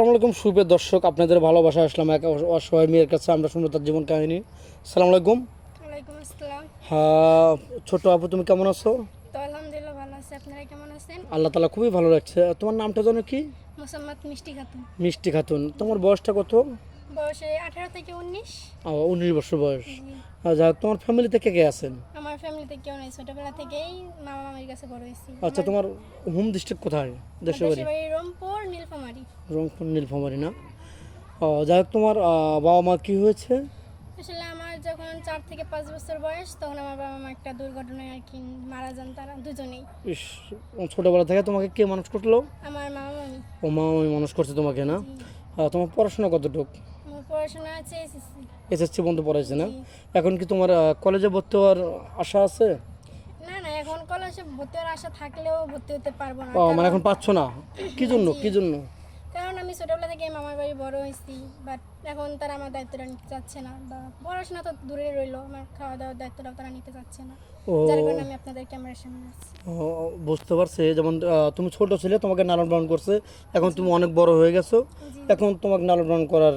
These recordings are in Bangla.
আসসালামু আলাইকুম সুপের দর্শক আপনাদের ভালোবাসা আসলাম এক অসহায় মেয়ের কাছে আমরা শুনব তার জীবন কাহিনী। সালাম আলাইকুম হ্যাঁ ছোট আপু তুমি কেমন আছো? আল্লাহ তালা খুবই ভালো লাগছে তোমার নামটা জানো কি? মিষ্টি খাতুন। মিষ্টি খাতুন। তোমার বয়সটা কত? বয়সে আঠারো থেকে উনিশ। উনিশ বছর বয়স। যাক তোমার ফ্যামিলিতে কে কে আছেন? আমার ফ্যামিলিতে কেউ নেই। ছোটবেলা থেকেই মামা মামির কাছে বড় হয়েছি। আচ্ছা তোমার হোম ডিস্ট্রিক্ট কোথায়? দেশের বাড়ি? দেশের বাড়ি রংপুর নীলফামারি। রংপুর নীলফামারি না? ও যাই তোমার বাবা মা কি হয়েছে? আসলে আমার যখন চার থেকে পাঁচ বছর বয়স তখন আমার বাবা মা একটা দুর্ঘটনায় আর কি মারা যান তারা দুজনেই। ইস ছোটোবেলা থেকে তোমাকে কে মানুষ করল? আমার মামা মামি। ও মা আমি মানুষ করছে তোমাকে না? তোমার পড়াশোনা কতটুক? পড়াশোনা আছে এসএসসি। এসএসসি পর্যন্ত পড়াইছে না? এখন কি তোমার কলেজে ভর্তি হওয়ার আশা আছে? না না এখন কলেজে ভর্তি হওয়ার আশা থাকলেও ভর্তি হতে পারব না। ও মানে এখন পাচ্ছ না? কি জন্য? কি জন্য? কারণ আমি ছোটবেলা থেকে মামার বাড়ি বড় হয়েছি বাট এখন তারা আমার দায়িত্বটা নিতে চাচ্ছে না বা পড়াশোনা তো দূরে রইল আমার খাওয়া দাওয়ার দায়িত্বটাও তারা নিতে চাচ্ছে না। ও। যার কারণে আমি আপনাদের ক্যামেরার সামনে আছি। ও, বুঝতে পারছি। যেমন তুমি ছোট ছিলে তোমাকে লালন পালন করছে এখন তুমি অনেক বড় হয়ে গেছো। এখন তোমাকে লালন করার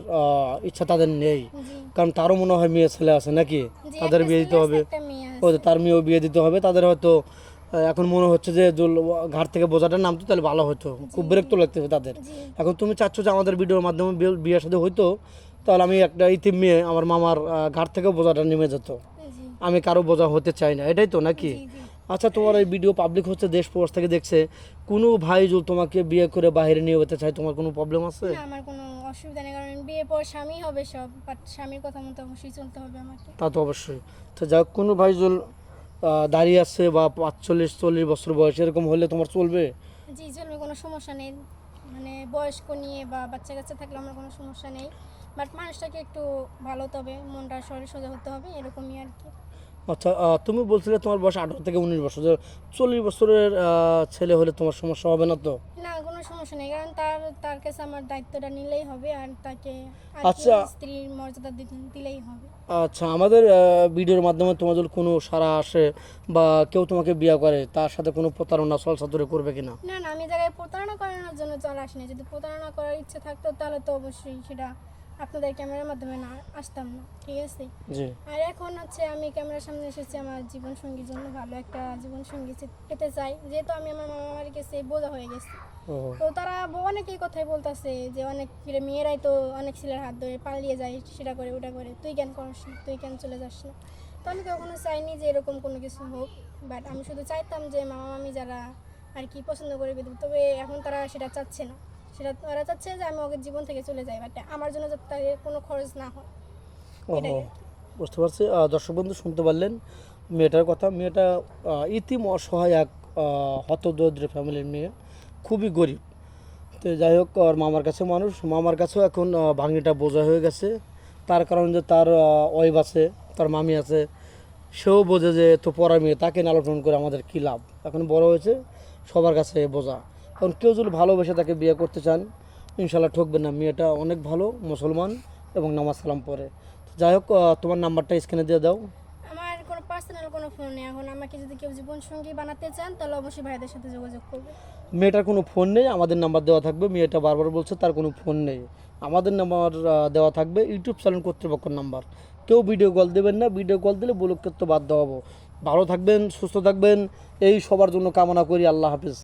ইচ্ছা তাদের নেই। কারণ তারও মনে হয় মেয়ে ছেলে আছে নাকি? তাদের বিয়ে দিতে হবে। ও তার মেয়েও বিয়ে দিতে হবে। তাদের হয়তো এখন মনে হচ্ছে যে ঘাট থেকে বোঝাটা নামতো তাহলে ভালো হতো। খুব বিরক্ত লাগতেছে তাদের। এখন তুমি চাচ্ছ যে আমাদের ভিডিওর মাধ্যমে বিয়ে- বিয়ের সাথে হইতো তাহলে আমি একটা ইতিম মেয়ে আমার মামার ঘাট থেকে বোঝাটা নেমে যেত। আমি কারও বোঝা হতে চাই না। এটাই তো নাকি? আচ্ছা তোমার এই ভিডিও পাবলিক হচ্ছে দেশ প্রবাস থেকে দেখছে। কোনো ভাই যদি তোমাকে বিয়ে করে বাইরে নিয়ে যেতে চায় তোমার কোনো প্রবলেম আছে? না আমার কোনো অসুবিধা নেই কারণ বিয়ের পর স্বামী হবে সব বাট স্বামীর কথা মতো অবশ্যই চলতে হবে আমাকে। তা তো অবশ্যই। তো যাক কোনো ভাই যদি দাঁড়িয়ে আছে বা পাঁচচল্লিশ চল্লিশ বছর বয়স এরকম হলে তোমার চলবে? জি চলবে কোনো সমস্যা নেই। মানে বয়স্ক নিয়ে বা বাচ্চা কাচ্চা থাকলে আমার কোনো সমস্যা নেই। বাট মানুষটাকে একটু ভালো হতে হবে মনটা শরীর সোজা হতে হবে এরকমই আর কি। আচ্ছা তুমি বলছিলে তোমার বয়স আঠারো থেকে উনিশ বছর। চল্লিশ বছরের ছেলে হলে তোমার সমস্যা হবে না তো? না কোনো সমস্যা নেই কারণ তার তার কাছে আমার দায়িত্বটা নিলেই হবে আর তাকে আচ্ছা। স্ত্রীর মর্যাদা দিলেই হবে। আচ্ছা আমাদের ভিডিওর মাধ্যমে তোমার যদি কোনো সারা আসে বা কেউ তোমাকে বিয়ে করে তার সাথে কোনো প্রতারণা সলসাতুরে করবে কিনা? না না আমি জায়গায় প্রতারণা করানোর জন্য চলে আসিনি। যদি প্রতারণা করার ইচ্ছে থাকতো তাহলে তো অবশ্যই সেটা আপনাদের ক্যামেরার মাধ্যমে না আসতাম না ঠিক আছে? আর এখন হচ্ছে আমি ক্যামেরার সামনে এসেছি আমার জীবন সঙ্গীর জন্য ভালো একটা জীবন সঙ্গী পেতে চাই। যেহেতু আমি আমার মামা বাড়ির কাছে বোঝা হয়ে গেছি। তো তারা অনেকেই কথাই বলতেছে যে অনেক মেয়েরাই তো অনেক ছেলের হাত ধরে পালিয়ে যায় সেটা করে ওটা করে তুই কেন করিস না তুই কেন চলে যাস না? তো আমি কখনো চাইনি যে এরকম কোনো কিছু হোক বাট আমি শুধু চাইতাম যে মামা মামি যারা আর কি পছন্দ করে তবে এখন তারা সেটা চাচ্ছে না। সেটা তারা চাচ্ছে যে আমি ওকে জীবন থেকে চলে যাই বাট আমার জন্য যাতে তাদের কোনো খরচ না হয়। বুঝতে পারছি। দর্শক বন্ধু শুনতে পারলেন মেয়েটার কথা। মেয়েটা ইতিম অসহায় এক হতদরিদ্র ফ্যামিলির মেয়ে। খুবই গরিব। তো যাই হোক ওর মামার কাছে মানুষ। মামার কাছেও এখন ভাঙিটা বোঝা হয়ে গেছে। তার কারণ যে তার ওয়াইফ আছে তার মামি আছে। সেও বোঝে যে তো পড়ার মেয়ে তাকে নালন করে আমাদের কী লাভ? এখন বড় হয়েছে সবার কাছে বোঝা। কারণ কেউ যদি ভালোবেসে তাকে বিয়ে করতে চান ইনশাল্লাহ ঠকবেন না। মেয়েটা অনেক ভালো মুসলমান এবং নামাজ সালাম পড়ে। যাই হোক তোমার নাম্বারটা স্ক্রিনে দিয়ে দাও। আমার কোনো পার্সোনাল কোনো ফোন নেই। এখন আমাকে যদি কেউ জীবন সঙ্গী বানাতে চান তাহলে অবশ্যই ভাইদের সাথে যোগাযোগ করবে। মেয়েটার কোনো ফোন নেই আমাদের নাম্বার দেওয়া থাকবে। মেয়েটা বারবার বলছে তার কোনো ফোন নেই। আমাদের নাম্বার দেওয়া থাকবে ইউটিউব চ্যানেল কর্তৃপক্ষের নাম্বার। কেউ ভিডিও কল দেবেন না ভিডিও কল দিলে বলুক তো বাধ্য হব। ভালো থাকবেন সুস্থ থাকবেন। এই সবার জন্য কামনা করি। আল্লাহ হাফিজ।